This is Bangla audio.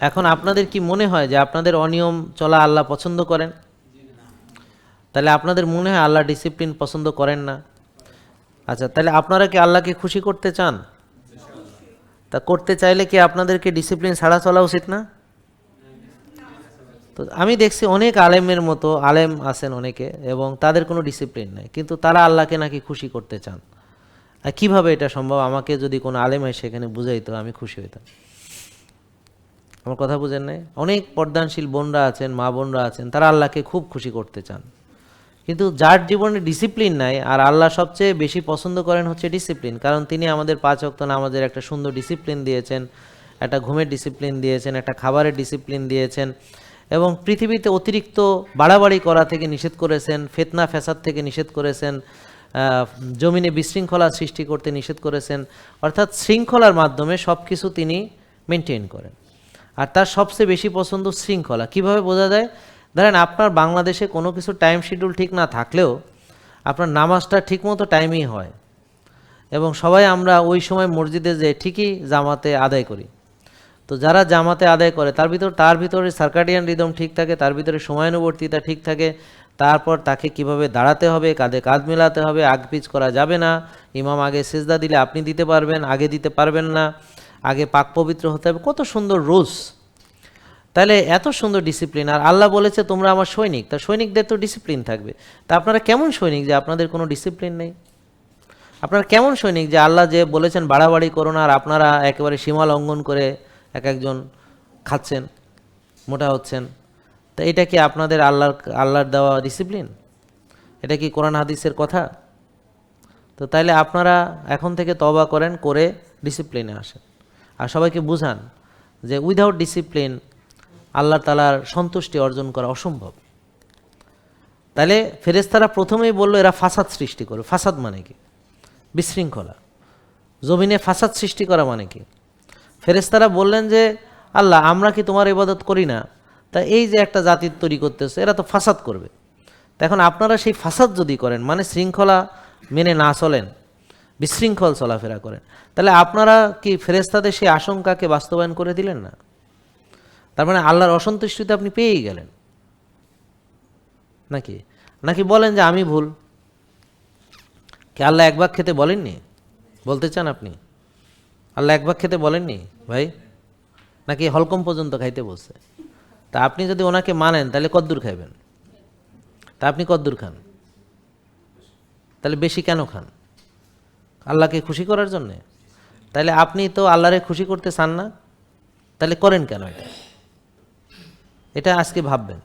এখন আপনাদের কি মনে হয় যে আপনাদের অনিয়ম চলা আল্লাহ পছন্দ করেন? তাহলে আপনাদের মনে হয় আল্লাহ ডিসিপ্লিন পছন্দ করেন না? আচ্ছা তাহলে আপনারা কি আল্লাহকে খুশি করতে চান? তা করতে চাইলে কি আপনাদেরকে ডিসিপ্লিন ছাড়া চলা উচিত না? তো আমি দেখছি অনেক আলেমের মতো, আলেম আছেন অনেকে এবং তাদের কোনো ডিসিপ্লিন নেই, কিন্তু তারা আল্লাহকে নাকি খুশি করতে চান। আর কীভাবে এটা সম্ভব? আমাকে যদি কোনো আলেম হয় সেখানে বুঝাইতো, আমি খুশি হইতাম। আমার কথা বুঝেন নাই? অনেক পর্দানশীল বোনরা আছেন, মা বোনরা আছেন, তারা আল্লাহকে খুব খুশি করতে চান। কিন্তু যার জীবনে ডিসিপ্লিন নাই আর আল্লাহ সবচেয়ে বেশি পছন্দ করেন হচ্ছে ডিসিপ্লিন কারণ তিনি আমাদের পাঁচ অক্ত নামাজের একটা সুন্দর ডিসিপ্লিন দিয়েছেন, একটা ঘুমের ডিসিপ্লিন দিয়েছেন, একটা খাবারের ডিসিপ্লিন দিয়েছেন এবং পৃথিবীতে অতিরিক্ত বাড়াবাড়ি করা থেকে নিষেধ করেছেন, ফেতনা, ফ্যাসাদ থেকে নিষেধ করেছেন জমিনে বিশৃঙ্খলা সৃষ্টি করতে নিষেধ করেছেন, অর্থাৎ শৃঙ্খলার মাধ্যমে সব কিছু তিনি মেনটেন করেন। আর তার সবচেয়ে বেশি পছন্দ শৃঙ্খলা। কীভাবে বোঝা যায়? ধরেন আপনার বাংলাদেশে কোনো কিছু টাইম শিডিউল ঠিক না থাকলেও আপনার নামাজটা ঠিকমতো টাইমেই হয়। এবং সবাই আমরা ওই সময় মসজিদে যে ঠিকই জামাতে আদায় করি। তো যারা জামাতে আদায় করে, তার ভিতর তার ভিতরে সার্কাডিয়ান রিদম ঠিক থাকে, তার ভিতরে সময়ানুবর্তিতা ঠিক থাকে, তারপর তাকে কীভাবে দাঁড়াতে হবে, কাঁধে কাঁধ মেলাতে হবে, আগ পিচ করা যাবে না, ইমাম আগে সেজদা দিলে আপনি দিতে পারবেন, আগে দিতে পারবেন না। আগে পাক পবিত্র হতে হবে। কত সুন্দর রুলস। তাহলে এত সুন্দর ডিসিপ্লিন আর আল্লাহ বলেছে, তোমরা আমার সৈনিক। তা সৈনিকদের তো ডিসিপ্লিন থাকবে। তা আপনারা কেমন সৈনিক যে আপনাদের কোনো ডিসিপ্লিন নেই? আপনারা কেমন সৈনিক যে আল্লাহ যে বলেছেন, বাড়াবাড়ি করো না। আর আপনারা একেবারে সীমা লঙ্ঘন করে এক একজন খাচ্ছেন, মোটা হচ্ছেন। তা এটা কি আপনাদের আল্লাহর আল্লাহর দেওয়া ডিসিপ্লিন এটা কি কোরআন হাদিসের কথা? তো তাইলে আপনারা এখন থেকে তবা করেন, করে ডিসিপ্লিনে আসেন। আর সবাইকে বুঝান যে উইদাউট ডিসিপ্লিন আল্লাহ তালার সন্তুষ্টি অর্জন করা অসম্ভব। তাহলে ফেরেস্তারা প্রথমেই বলল, এরা ফাসাদ সৃষ্টি করে ফাসাদ মানে কি? বিশৃঙ্খলা। জমিনে ফাসাদ সৃষ্টি করা মানে কি? ফেরেস্তারা বললেন যে, আল্লাহ, আমরা কি তোমার ইবাদত করি না? তা এই যে একটা জাতির তৈরি করতেছে, এরা তো ফাসাদ করবে। তা এখন আপনারা সেই ফাসাদ যদি করেন মানে শৃঙ্খলা মেনে না চলেন বিশৃঙ্খল চলাফেরা করেন। তাহলে আপনারা কি ফেরেস্তাদের সেই আশঙ্কাকে বাস্তবায়ন করে দিলেন না? তার মানে আল্লাহর অসন্তুষ্টিতে আপনি পেয়েই গেলেন। নাকি? নাকি বলেন যে আমি ভুল? কি আল্লাহ এক ভাগ খেতে বলেননি? বলতে চান আপনি? আল্লাহ এক ভাগ খেতে বলেননি? ভাই, নাকি হলকম পর্যন্ত খাইতে বলছে? তা আপনি যদি ওনাকে মানেন, তাহলে কদ্দূর খাইবেন। তা আপনি কদ্দূর খান। তাহলে বেশি কেন খান? আল্লাহকে খুশি করার জন্যে? তাহলে আপনি তো আল্লাহরে খুশি করতে চান না তাহলে করেন কেন এটা? এটা আজকে ভাববেন।